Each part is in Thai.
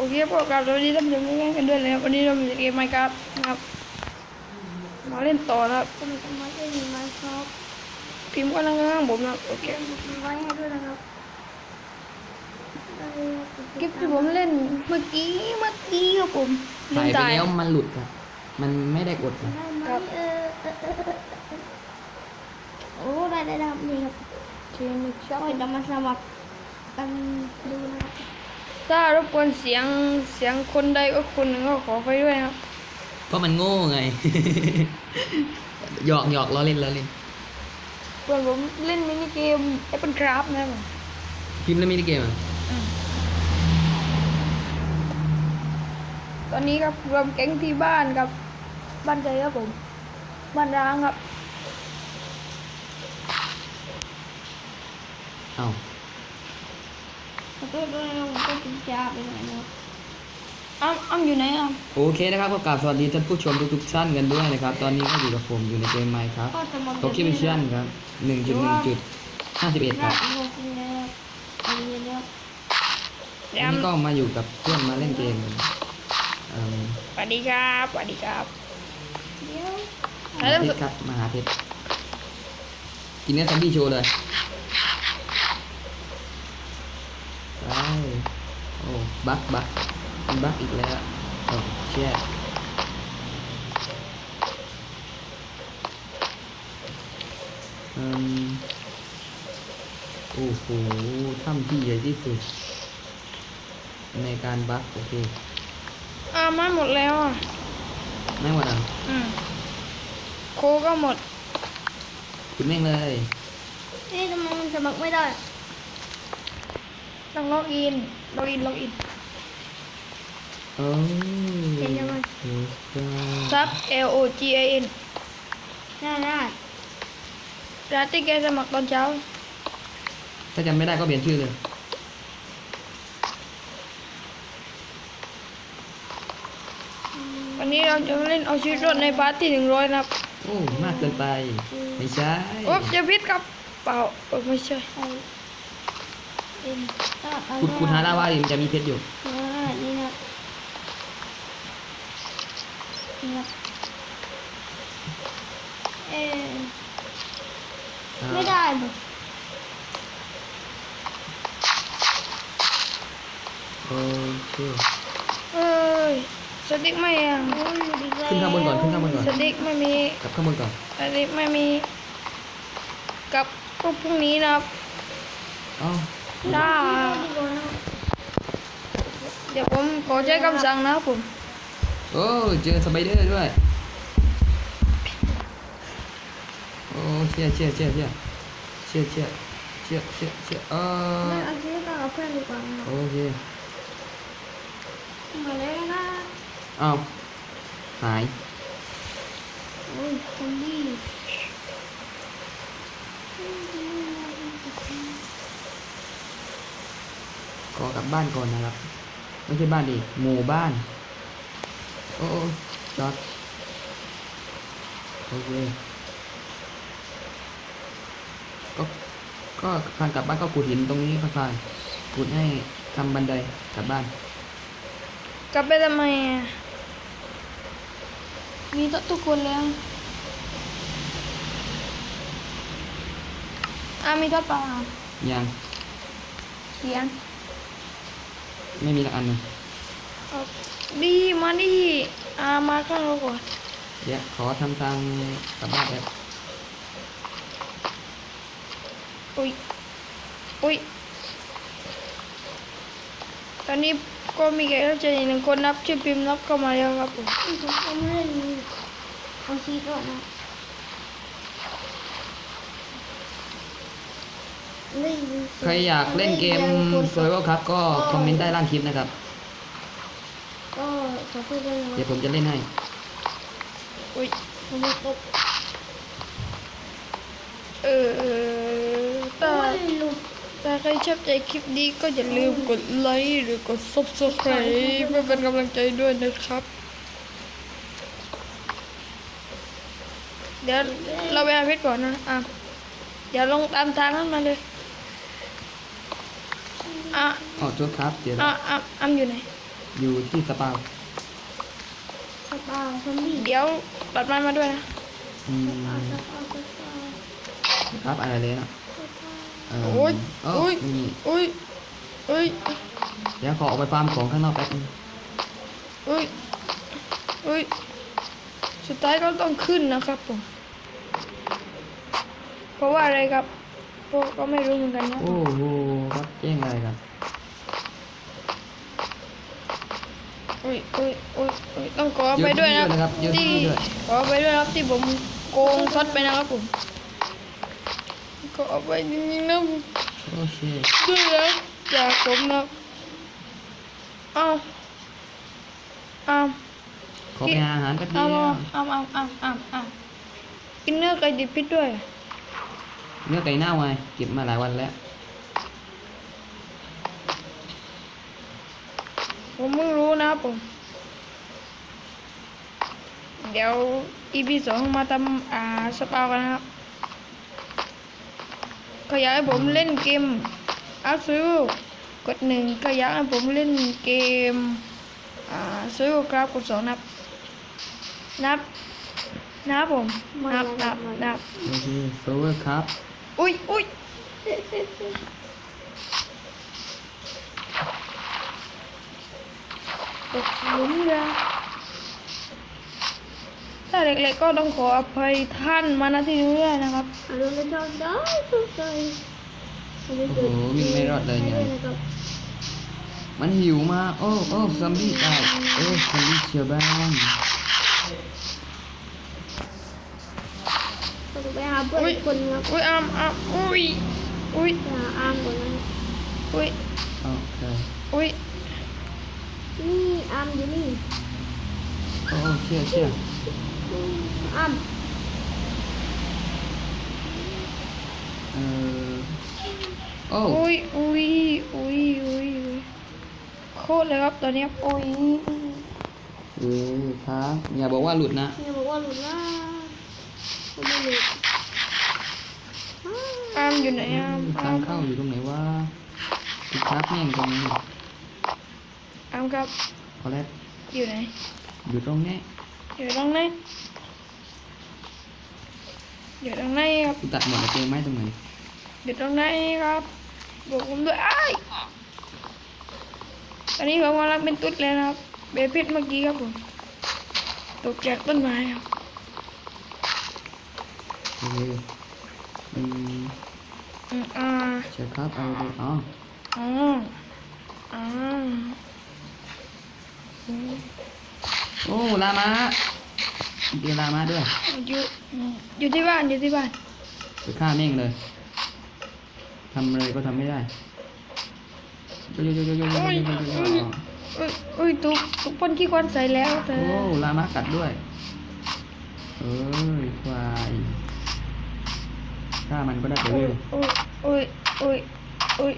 โอเคพวกเราสวัสดีท่านผู้ชมทุกท่านกันด้วยนะครับวันนี้เรามีเกมไมค์ครับนะครับ มาเล่นต่อนะครับคุณทำไมไม่มีไม้ครับพิมพ์ก็นั่งข้างๆผมนะครับโอเคมีไว้ให้ด้วยนะครับคลิปที่ผมเล่นเมื่อกี้เมื่อกี้ครับผมลืถ่ามยไปถ่ายแล้วมันหลุดครับ มันไม่ได้กดนะได้ไหมเออเออเออเออเออโอ้ได้ได้ได้ครับนี่ครับเชิญนะครัโอ้ยบเดี๋ยวมาสมัครกันดูนะครับ ถ้ารบกวนเสียงเสียงคนใดก็คนหนึ่งก็ขอไปด้วยครับ เพราะมันโง่ไง หยอกหยอกล้อเล่นล้อเล่นส่วนผมเล่นมินิเกม Apple Craft นะครับผมพิมพ์แล้วมินิเกมอะตอนนี้ครับรวมแก๊งที่บ้านครับ บ้านใจครับผม บ้านร้างครับ เอ้า ขอโทษด้วยผมก็ติดยาไปหน่อยนะอ้ามอยู่ไหนอ้ำโอเคนะครับก็กราบสวัสดีท่านผู้ชมทุกๆท่านกันด้วยนะครับ ตอนนี้ก็อยู่กับผมอยู่ในเกมไมค์ครับก็จะมาโตเกียวมิชชั่นครับหนึ่งจุดหนึ่งจุดห้าสิบเอ็ดครับโอเคนะครับอันนี้นะครับเดี๋ยววันนี้ก็มาอยู่กับเพื่อนมาเล่นเกมเอ่อสวัสดีครับสวัสดีครับเดี๋ยวมหาเพชรครับมหาเพชรกินเนื้อซัมบี้โชว์เลยไป โอ้บักบักมีบักอีกแล้วโอ้เชี่ยอืมโอ้โหถ้ำที่ใหญ่ที่สุด ในการบักโอเคอ้ามาหมดแล้วอะไม่หมดอะอืมโคก็หมด คุณแม่งเลย นี่ทำไมมันสมัครไม่ได้ ต้องล็อกอินล็อกอินล็อกอินโอ้เห็นยังไงโอ้จ้าซับ L O G I N ได้ได้ร้านที่แกสมัครตอนเช้า ถ้าจำไม่ได้ก็เปลี่ยนชื่อเลย วันนี้เราจะเล่นเอาชีวิตรอดในพาร์ทที่หนึ่งร้อยนะครับโอ้ มากเกินไป ไม่ใช่ โอ๊บจะพิษครับ เปล่าเออไม่ใช่ ไอ เอ็นก็เอาคุณคุณฮาร่าว่าดิมันจะมีเพชรอยู่ได้นี่นะครับนี่ครับเอ๊ะไม่ได้หรอโอเค เอ้ยสติ๊กไม่อะโอ้ยอยู่ดีขึ้นข้างบนก่อนขึ้นข้างบนก่อน สติ๊กไม่มีกลับข้างบนก่อนสติ๊กไม่มีกับก็พรุ่งนี้นะครับอ๋อได้ดีกว่านะเดี๋ยวผมขอใช้คำสั่งนะครับผม โอ้เจอสไปเดอร์ด้วย โอ้เชี่ยเชี่ยเชี่ยเชี่ยเชี่ยเชี่ยเชี่ยเชี่ยเชี่ยเออไม่เอาชีวิตต้องเอาเพื่อนดีกว่านะโอเคมาเลยนะเอ้าหายโอ้ยคนดี ขอกลับบ้านก่อนนะครับ ไม่ใช่บ้านดิหมู่บ้าน โอ้โอ้จอดโอเคก็ก็ทางกลับบ้านก็ขุดหินตรงนี้พานขุดให้ทำบันไดกลับบ้าน กลับไปทำไมอะมีโต๊ะทุกคนแล้วอะมีโต๊ะเปล่ายังเขียน ไม่มีละอันหนึงเอาดีมาดิอ่ามาข้างเราก่อนเดี๋ยวขอทำทางกลับบ้านแล้วอุ้ยอุ้ยตอนนี้ก็มีแขกรับเชิญอีกหนึ่งคนนับชื่อพิมพ์นับเข้ามาแล้วครับผมผมก็ไม่ได้มีเอาชีวิตก่อนนะได้ยินเสีง ใครอยากเล่นเกม s u r v i v a l ครับก็คอมเมนต์ใต้ล่างคลิปนะครับ ก็ขอพูดด้วยนะเดี๋ยวผมจะเล่นให้ อุ้ยผมไม่ตกเออเออถ้าโอ้ยหลุดถ้าใครชอบใจคลิปนี้ก็อย่าลืมกดไลค์หรือกด subscribe เพื่อเป็นกำลังใจด้วยนะครับ เดี๋ยวเราไปหาเพชรก่อนนะอะเดี๋ยวลงตามทางนั้นมาเลย อะอ๋อโทษครับเดี๋ยวอะอะอ้ำอยู่ไหนอยู่ที่สปาวสปาซอมบี้เดี๋ยวตัดไม้มาด้วยนะอืมสปาสปาสปาครับอะไรเลยนะสปาเออโอ้ยเอ้โอ้ยนี่อุ้ยอุ้ยเดี๋ยวขอออกไปฟาร์มของข้างนอกแป๊บนึงอุ้ยอุ้ยสุดท้ายก็ต้องขึ้นนะครับผมเพราะว่าอะไรครับพว กก็ไม่รู้เหมือนกันนะโอ้โหครับแจ้งอะไรครับอุ้ยอุ้ยอุ้ยอุ้ยต้องขอไปด้วยนะเยอะที่ด้วยนะครับเยอะที่ที่ด้วยขอไปด้วยนะครับที่ผมโกงซัดไปนะครับผมขอไปจริงๆนะผมโอเคด้วยนะจากผมนะเอาเอา ขอไปหาอาหารแป๊บเดีเอายวเอาเอาเอาเอาเอากินเนื้อไก่ดิบพิษด้วย เนื้อไก่เน่าไงเก็บมาหลายวันแล้วผมเพิ่งรู้นะครับผม เดี๋ยว EP สองมาทำอ่าสปากันนะครับก็อยากให้ผมเล่นเกมอาซูกดหนึ่งก็อยากให้ผมเล่นเกมอ่าซูครับกดสองนับ นับ นับผม นับนับนับโอเคโซเวอร์ครับ อุ้ยอุ้ยตกหลุมยาถ้าเล็กๆก็ต้องขออภัยท่านมาณที่นี้ด้วยนะครับ I don't know how to die so sorry โอ้โหวิ่งไม่รอดเลยเนี่ยนะครับมันหิวมากโอ้โอ้ซอมบี้ตายเอ้ยซอมบี้เชียวบ้าน ไปหาเพื่อนอุ้ยอีกคนครับอุ้ยอามอามอุ้ยอุ้ยไปหาอามก่อนนะอุ้ยโอเคอุ้ยนี่อามอยู่นี่โอ้เชี่ยเชี่ยอามเออโอ้อุ้ยอุ้ยอุ้ยอุ้ยอุ้ยโคตรเลยครับตอนนี้ครับอุ้ยเออครับอย่าบอกว่าหลุดนะเนี่ยบอกว่าหลุดนะ ก็ไม่หลุดอ้าวอามอยู่ไหนอามทาอางมเข้าอยู่ตรงไหนวะติดครับแม่งตรงนี้อามครับพอแล้วอยู่ไหน อยู่ตรงนี้ อยู่ตรงไหนอยู่ตรงไหนครับกูตัดหมดแล้วเจอไม้ตรงไหนอยู่ตรงไหนครับบอกผมด้วยอ้ายตอนนี้ผมกำลังเป็นตุ๊ดแล้วนะครับ เบรพิษเมื่อกี้ครับผม ตกจากต้นไม้ครับ คืออืมอืมอ่าเช็คครับเอาดีอ๋ออ๋ออ๋อโอ้ลามะเดี๋ยวลามะด้วยอยู่อยู่ที่บ้านอยู่ที่บ้านจะฆ่าเม่งเลยทำเลยก็ทำไม่ได้โยโยโยโยโยโยโยโอ้ยตุกตุกปนขี้ควันใส่แล้วแต่โอ้ลามะกัดด้วยเอ้ยควาย ฆ่ามันก็ได้แต่อุ้เร็ยวอุ้ยอุ้ยอุ้ยอุ้ย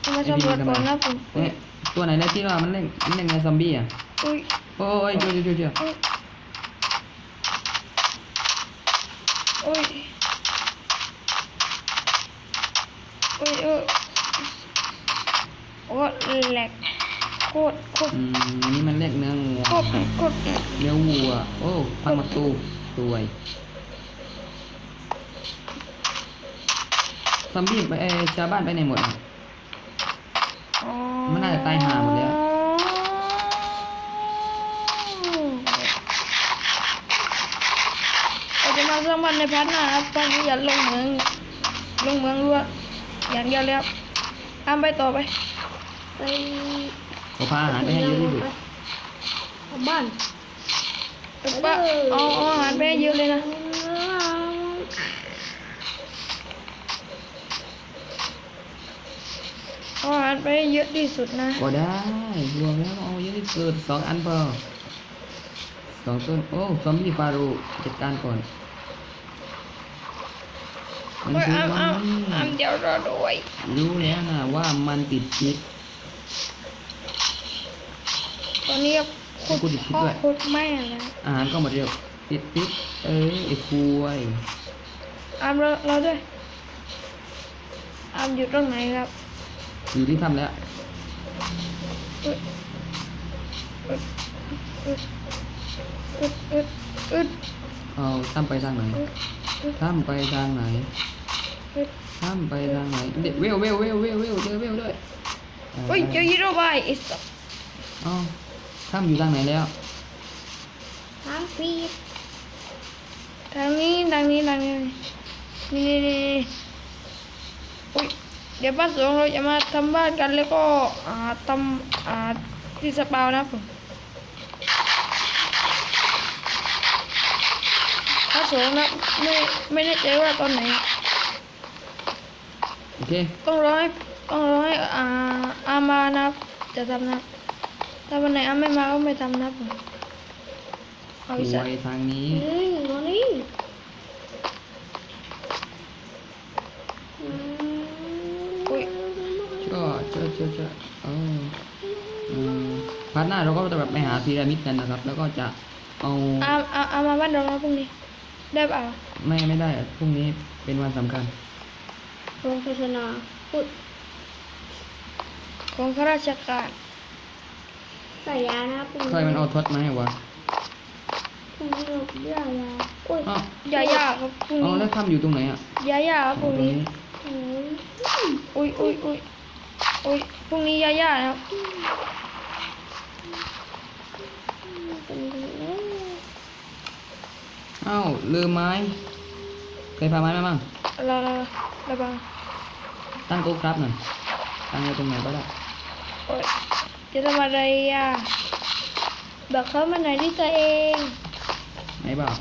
เอามาสำรวจก่อนนะผมอุ้เอ๊ะยตัวไหนนะที่ว่ามันเล่นมันเล่นไงซอมบี้อะอุ้ยโอ้ยเดี๋ยวเดี๋ยวเดี๋ยวอุ้ยอุ้ยอุ้ยเออโอ้แหลกโคตรโคตรอืมอันนี้มันเรียกเนื้องูโคตรโคตรเนื้อวัวโอ้พังประตูสวย อมบี้ไปเอ้ยชาวบ้านไปไหนหมดอะอ๋อมันน่าจะตายห่าหมดแล้วเราจะมาสร้างบ้านในพัฒนาครับตอนนี้อย่าลงเมืองลงเมืองรัวอย่างเดียวเลยครับตามไปต่อไปไปเขาพาอาหารไปให้เยอะที่สุดกลับบ้านเออป้าเอาเอาอาหารไปให้เยอะเลยนะ เอาอาหารไปให้เยอะที่สุดนะก็ได้รวมแล้วเอาเยอะที่สุดสองอันพอสองต้นโอ้ซอมบี้ฟาโรห์จัดการก่อนมันโอ้ยคืออ้ามมัอ้ามนอ้ามเดี๋ยวรอด้วยรู้แล้วนะว่ามันติดพิษตอนนี้โคตรกูติดพิษพ่อด้วยโคตรแม่เลยอาหารก็หมดเร็วติดพิษเออไอ้คุยอ้ามรอรอด้วยอ้ามอยู่ตรงไหนครับ อยู่ที่ทำแล้วออึดอึดอึดอึดอึดอึดเอาถ้ำไปทางไหนอึดอึดถ้ำไปทางไหนอึดถ้ำไปทางไหนเด็ดเวลเวลเวลเวลเวลเจอเวลด้วยโอ้ยเจอฮีโร่บายไอ้สัสเอ้าถ้ำอยู่ทางไหนแล้วทางปีดทางนี้ทางนี้ทางนี้นี่นี่นี่นี่อุ้ย เดี๋ยวป้าสองเราจะมาทำบ้านกันแล้วก็อ่าทำอ่าที่สปาวนะผมป้าสองนะไม่ไม่แน่ใจว่าตอนไหนโอเคต้องรอให้ต้องรอให้อ่าอามานะครับจะทำนะถ้าวันไหนอาไม่มาก็ไม่ทำนะผมเอาอีสสัตวยว์ทางนี้เฮ้ยงอนี่อืม อุ้ย ก็ เจอเจอเจอเอออืมพาร์ทหน้าเราก็จะแบบไปหาพีระมิดกันนะครับ แล้วก็จะเอาอาอาอามาบ้านเรานะพรุ่งนี้ ได้เปล่าไม่ไม่ได้อะพรุ่งนี้เป็นวันสำคัญโรงโฆษณาอุดของข้าราชการใส่ยานะครับพรุ่งใครมันเอาทศมาให้วะพรุ่งนี้เราเรื่องยาอุ้ยอ้าวยาย่าครับพรุ่งเอานี้แล้วถ้ำอยู่ตรงไหนอะยาย่าครับพรุ่งตรงนี้นี้โอ้ยอุ้ยอุ้ยอุ้ยอุ้ย พรุ่งนี้ยาย่านะครับเป็นไปแล้วอ้าวลืมไม้เคยพาไม้มาบ้างเราเราเราบังตั้งโต๊ะครับหน่อยตั้งไว้ตรงไหนก็ได้โอ้ยจะทำอะไรอะบอกเขามาหน่อยที่ตัวเอง ไหนบอก